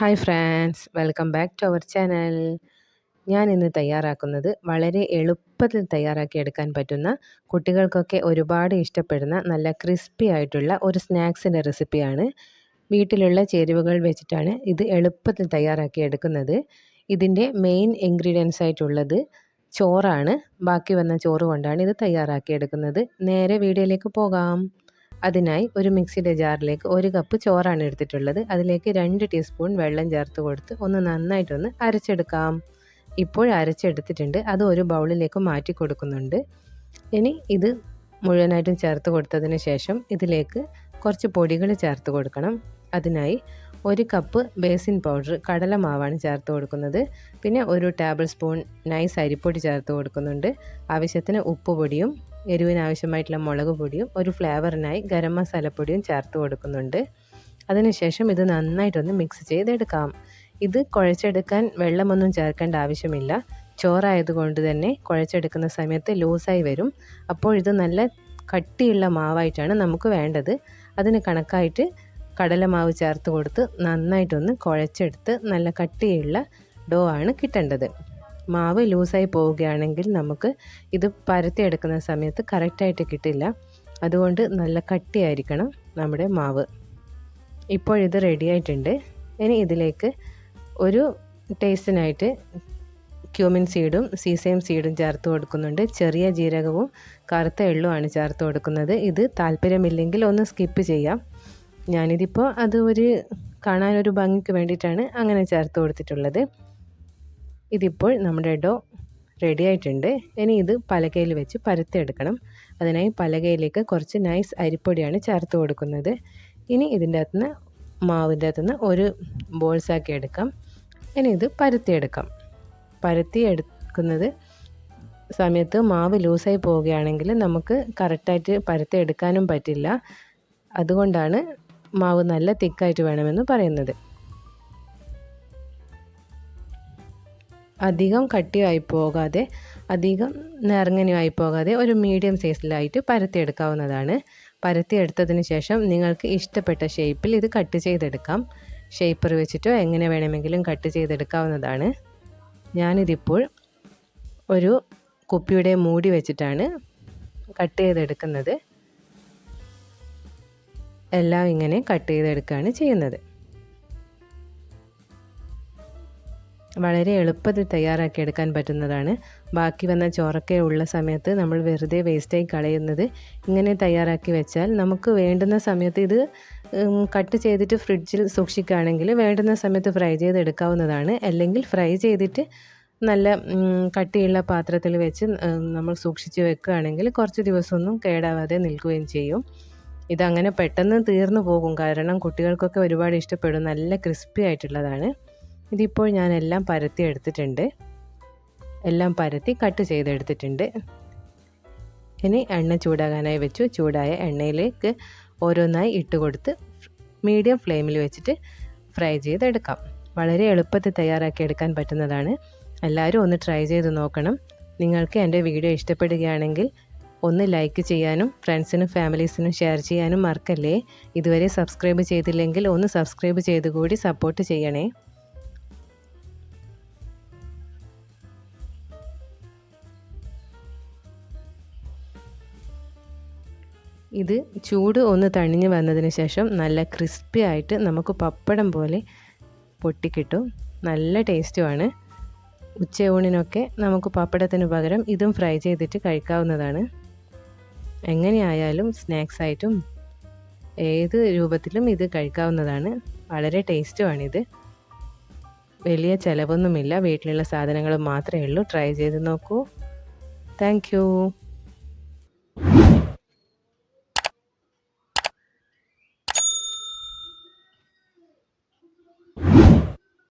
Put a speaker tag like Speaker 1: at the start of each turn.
Speaker 1: Hi friends welcome back to our channel ഞാൻ ഇന്ന് തയ്യാറാക്കുന്നത് വളരെ എളുപ്പത്തിൽ തയ്യാറാക്കി എടുക്കാൻ പറ്റുന്ന കുട്ടികൾക്കൊക്കെ ഒരുപാട് ഇഷ്ടപ്പെടുന്ന നല്ല ക്രിസ്പി ആയിട്ടുള്ള ഒരു സ്നാക്സിന്റെ റെസിപ്പിയാണ് വീട്ടിലുള്ള ചേരുവകൾ വെച്ചിട്ടാണ് ഇത് എളുപ്പത്തിൽ തയ്യാറാക്കി എടുക്കുന്നത്. ഇതിന്റെ മെയിൻ ഇൻഗ്രീഡിയൻസ് ആയിട്ടുള്ളത് ചോറാണ്. ബാക്കി വന്ന ചോറ് കൊണ്ടാണ് ഇത് തയ്യാറാക്കി എടുക്കുന്നത്. നേരെ വീഡിയോയിലേക്ക് പോകാം. അതിനായി ഒരു മിക്സിയുടെ ജാറിലേക്ക് ഒരു കപ്പ് ചോറാണ് എടുത്തിട്ടുള്ളത്. അതിലേക്ക് രണ്ട് ടീസ്പൂൺ വെള്ളം ചേർത്ത് കൊടുത്ത് ഒന്ന് നന്നായിട്ടൊന്ന് അരച്ചെടുക്കാം. ഇപ്പോൾ അരച്ചെടുത്തിട്ടുണ്ട്. അത് ഒരു ബൗളിലേക്ക് മാറ്റി കൊടുക്കുന്നുണ്ട്. ഇനി ഇത് മുഴുവനായിട്ടും ചേർത്ത് കൊടുത്തതിന് ശേഷം ഇതിലേക്ക് കുറച്ച് പൊടികൾ ചേർത്ത് കൊടുക്കണം. അതിനായി ഒരു കപ്പ് ബേസിൻ പൗഡർ കടലമാവാണ് ചേർത്ത് കൊടുക്കുന്നത്. പിന്നെ ഒരു ടേബിൾ സ്പൂൺ നൈസ് അരിപ്പൊടി ചേർത്ത് കൊടുക്കുന്നുണ്ട്. ആവശ്യത്തിന് ഉപ്പ് പൊടിയും എരിവിന് ആവശ്യമായിട്ടുള്ള മുളക് പൊടിയും ഒരു ഫ്ലേവറിനായി ഗരം മസാലപ്പൊടിയും ചേർത്ത് കൊടുക്കുന്നുണ്ട്. അതിനുശേഷം ഇത് നന്നായിട്ടൊന്ന് മിക്സ് ചെയ്തെടുക്കാം. ഇത് കുഴച്ചെടുക്കാൻ വെള്ളമൊന്നും ചേർക്കേണ്ട ആവശ്യമില്ല. ചോറായതുകൊണ്ട് തന്നെ കുഴച്ചെടുക്കുന്ന സമയത്ത് ലൂസായി വരും. അപ്പോൾ ഇത് നല്ല കട്ടിയുള്ള മാവായിട്ടാണ് നമുക്ക് വേണ്ടത്. അതിന് കണക്കായിട്ട് കടലമാവ് ചേർത്ത് കൊടുത്ത് നന്നായിട്ടൊന്ന് കുഴച്ചെടുത്ത് നല്ല കട്ടിയുള്ള ഡോ ആണ് കിട്ടേണ്ടത്. മാവ് ലൂസായി പോവുകയാണെങ്കിൽ നമുക്ക് ഇത് പരത്തിയെടുക്കുന്ന സമയത്ത് കറക്റ്റായിട്ട് കിട്ടില്ല. അതുകൊണ്ട് നല്ല കട്ടിയായിരിക്കണം നമ്മുടെ മാവ്. ഇപ്പോഴിത് ഇത് റെഡി ആയിട്ടുണ്ട്. ഇനി ഇതിലേക്ക് ഒരു ടേസ്റ്റിനായിട്ട് ക്യൂമിൻ സീഡും സീസയും സീഡും ചേർത്ത് കൊടുക്കുന്നുണ്ട്. ചെറിയ ജീരകവും കറുത്ത എള്ളുമാണ് ചേർത്ത് കൊടുക്കുന്നത്. ഇത് താല്പര്യമില്ലെങ്കിൽ ഒന്ന് സ്കിപ്പ് ചെയ്യാം. ഞാനിതിപ്പോൾ അത് ഒരു കാണാനൊരു ഭംഗിക്ക് വേണ്ടിയിട്ടാണ് അങ്ങനെ ചേർത്ത് കൊടുത്തിട്ടുള്ളത്. ഇതിപ്പോൾ നമ്മുടെ ഡോ റെഡി ആയിട്ടുണ്ട്. ഇനി ഇത് പലകയിൽ വെച്ച് പരത്തിയെടുക്കണം. അതിനായി പലകയിലേക്ക് കുറച്ച് നൈസ് അരിപ്പൊടിയാണ് ചേർത്ത് കൊടുക്കുന്നത്. ഇനി ഇതിന്റെ അകത്തുനിന്ന് മാവിന്റെ അകത്തുനിന്ന് ഒരു ബോൾസാക്കി എടുക്കാം. ഇനി ഇത് പരത്തിയെടുക്കാം. പരത്തി എടുക്കുന്നത് സമയത്ത് മാവ് ലൂസായി പോവുകയാണെങ്കിൽ നമുക്ക് കറക്റ്റായിട്ട് പരത്തി എടുക്കാനും പറ്റില്ല. അതുകൊണ്ടാണ് മാവ് നല്ല തിക്കായിട്ട് വേണമെന്ന് പറയുന്നത്. അധികം കട്ടിയായി പോകാതെ അധികം നിറങ്ങനെയായി പോകാതെ ഒരു മീഡിയം സൈസിലായിട്ട് പരത്തിയെടുക്കാവുന്നതാണ്. പരത്തിയെടുത്തതിന് ശേഷം നിങ്ങൾക്ക് ഇഷ്ടപ്പെട്ട ഷേപ്പിൽ ഇത് കട്ട് ചെയ്തെടുക്കാം. ഷേപ്പർ വെച്ചിട്ടോ എങ്ങനെ വേണമെങ്കിലും കട്ട് ചെയ്തെടുക്കാവുന്നതാണ്. ഞാനിതിപ്പോൾ ഒരു കുപ്പിയുടെ മൂടി വെച്ചിട്ടാണ് കട്ട് ചെയ്തെടുക്കുന്നത്. എല്ലാം ഇങ്ങനെ കട്ട് ചെയ്തെടുക്കുകയാണ് ചെയ്യുന്നത്. വളരെ എളുപ്പത്തിൽ തയ്യാറാക്കി എടുക്കാൻ പറ്റുന്നതാണ്. ബാക്കി വന്ന ചോറൊക്കെ ഉള്ള സമയത്ത് നമ്മൾ വെറുതെ വേസ്റ്റായി കളയുന്നത് ഇങ്ങനെ തയ്യാറാക്കി വെച്ചാൽ നമുക്ക് വേണ്ടുന്ന സമയത്ത് ഇത് കട്ട് ചെയ്തിട്ട് ഫ്രിഡ്ജിൽ സൂക്ഷിക്കുകയാണെങ്കിൽ വേണ്ടുന്ന സമയത്ത് ഫ്രൈ ചെയ്തെടുക്കാവുന്നതാണ്. അല്ലെങ്കിൽ ഫ്രൈ ചെയ്തിട്ട് നല്ല കട്ടിയുള്ള പാത്രത്തിൽ വെച്ച് നമ്മൾ സൂക്ഷിച്ച് വെക്കുകയാണെങ്കിൽ കുറച്ച് ദിവസമൊന്നും കേടാവാതെ നിൽക്കുകയും ചെയ്യും. ഇതങ്ങനെ പെട്ടെന്ന് തീർന്നു പോകും. കാരണം കുട്ടികൾക്കൊക്കെ ഒരുപാട് ഇഷ്ടപ്പെടും. നല്ല ക്രിസ്പി ആയിട്ടുള്ളതാണ്. ഇതിപ്പോൾ ഞാൻ എല്ലാം പരത്തി എടുത്തിട്ടുണ്ട്. എല്ലാം പരത്തി കട്ട് ചെയ്തെടുത്തിട്ടുണ്ട്. ഇനി എണ്ണ ചൂടാകാനായി വെച്ചു. ചൂടായ എണ്ണയിലേക്ക് ഓരോന്നായി ഇട്ട് കൊടുത്ത് മീഡിയം ഫ്ലെയിമിൽ വെച്ചിട്ട് ഫ്രൈ ചെയ്തെടുക്കാം. വളരെ എളുപ്പത്തിൽ തയ്യാറാക്കി എടുക്കാൻ പറ്റുന്നതാണ്. എല്ലാവരും ഒന്ന് ട്രൈ ചെയ്ത് നോക്കണം. നിങ്ങൾക്ക് എന്റെ വീഡിയോ ഇഷ്ടപ്പെടുകയാണെങ്കിൽ ഒന്ന് ലൈക്ക് ചെയ്യാനും ഫ്രണ്ട്സിനും ഫാമിലീസിനും ഷെയർ ചെയ്യാനും മറക്കല്ലേ? ഇതുവരെ സബ്സ്ക്രൈബ് ചെയ്തില്ലെങ്കിൽ ഒന്ന് സബ്സ്ക്രൈബ് ചെയ്തുകൂടി സപ്പോർട്ട് ചെയ്യണേ. ഇത് ചൂട് ഒന്ന് തണിഞ്ഞ് വന്നതിന് ശേഷം നല്ല ക്രിസ്പി ആയിട്ട് നമുക്ക് പപ്പടം പോലെ പൊട്ടിക്കിട്ടും. നല്ല ടേസ്റ്റുമാണ് ഉച്ചയൂണിനൊക്കെ നമുക്ക് പപ്പടത്തിന് പകരം ഇതും ഫ്രൈ ചെയ്തിട്ട് കഴിക്കാവുന്നതാണ്. എങ്ങനെയായാലും സ്നാക്സ് ആയിട്ടും ഏത് രൂപത്തിലും ഇത് കഴിക്കാവുന്നതാണ്. വളരെ ടേസ്റ്റുമാണിത് വലിയ ചിലവൊന്നുമില്ല. വീട്ടിലുള്ള സാധനങ്ങൾ മാത്രമേ ഉള്ളൂ. ട്രൈ ചെയ്ത് നോക്കൂ. താങ്ക്